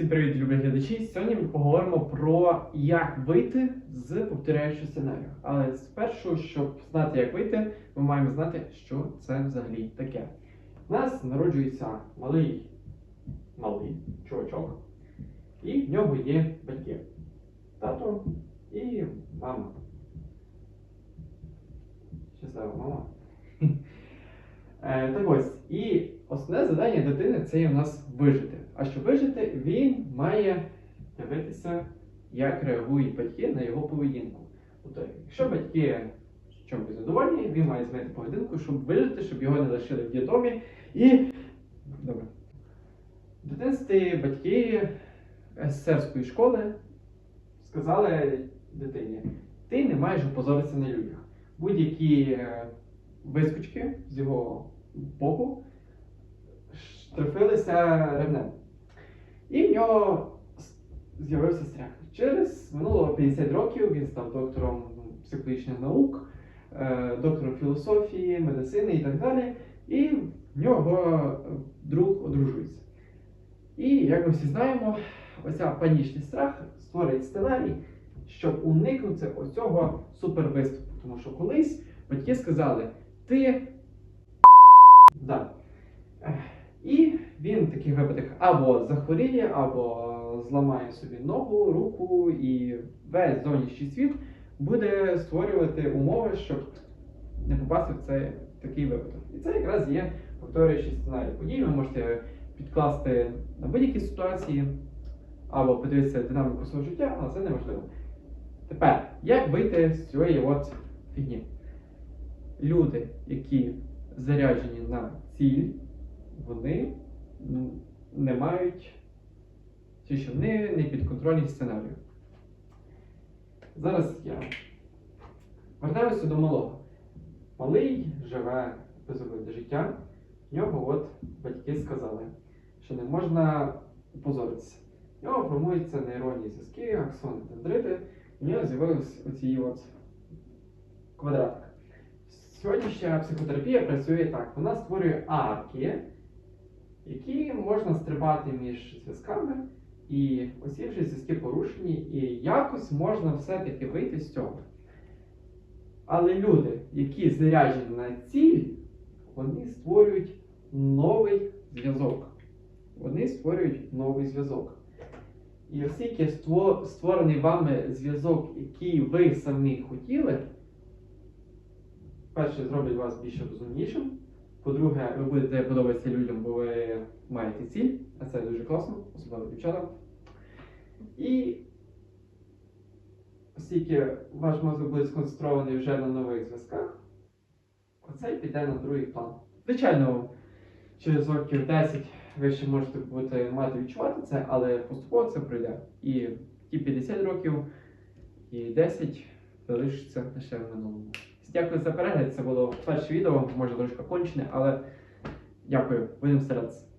Всім привіт, любі глядачі! Сьогодні ми поговоримо про як вийти з повторяючого сценарію. Але спершу, щоб знати, як вийти, ми маємо знати, що це взагалі таке. У нас народжується малий малий чувачок, і в нього є батьки. Тато і мама. Щаслива мама. Е, Так ось, і основне завдання дитини це є в нас вижити. А щоб вижити, він має дивитися, як реагують батьки на його поведінку. Тобто, якщо батьки чомусь задоволені, він має змінити поведінку, щоб вижити, щоб його не лишили в дітомі. І. Добре. В дитинстві батьки СССРської школи сказали дитині, ти не маєш опозоритися на людях. Будь-які е, вискочки з його боку штрафилися ревнем. І в нього з'явився страх. Через минуло 50 років він став доктором психологічних наук, е, доктором філософії, медицини і так далі. І в нього е, друг одружується. І, як ми всі знаємо, оця панічний страх створить сценарій, щоб уникнути оцього супервиступу. Тому що колись батьки сказали, ти да. Він в таких випадках або захворіє, або зламає собі ногу, руку, і весь зовнішній світ буде створювати умови, щоб не попасти в цей такий випадок. І це якраз є повторюючий сценарій подій. Ви можете підкласти на будь-які ситуації, або подивитися динаміку свого життя, але це неможливо. Тепер, як вийти з цієї от фігні? Люди, які заряджені на ціль, вони не мають, чи що вони не підконтрольні сценарію. Зараз я вертаюся до малого. Малий живе безвиде життя. В нього от батьки сказали, що не можна позоритися. В нього формуються нейронні зв'язки, аксони, дендрити, в нього з'явились оці от квадратики. Сьогоднішня психотерапія працює так. Вона створює арки, які можна стрибати між зв'язками, і оці вже зв'язки порушені, і якось можна все-таки вийти з цього. Але люди, які заряджені на ціль, вони створюють новий зв'язок. Вони створюють новий зв'язок. І оскільки створений вами зв'язок, який ви самі хотіли, перше, зроблять вас більш розумнішим. По-друге, ви будете подобатися людям, бо ви маєте ціль, а це дуже класно, особливо дівчатам. І оскільки ваш мозок буде сконцентрований вже на нових зв'язках, оцей піде на другий план. Звичайно, через років 10 ви ще можете бути мати відчувати це, але поступово це пройде. І ті 50 років, і 10 залишиться лише в минулому. Дякую за перегляд. Це було перше відео, може трошки кончене, але дякую, будемо старатися.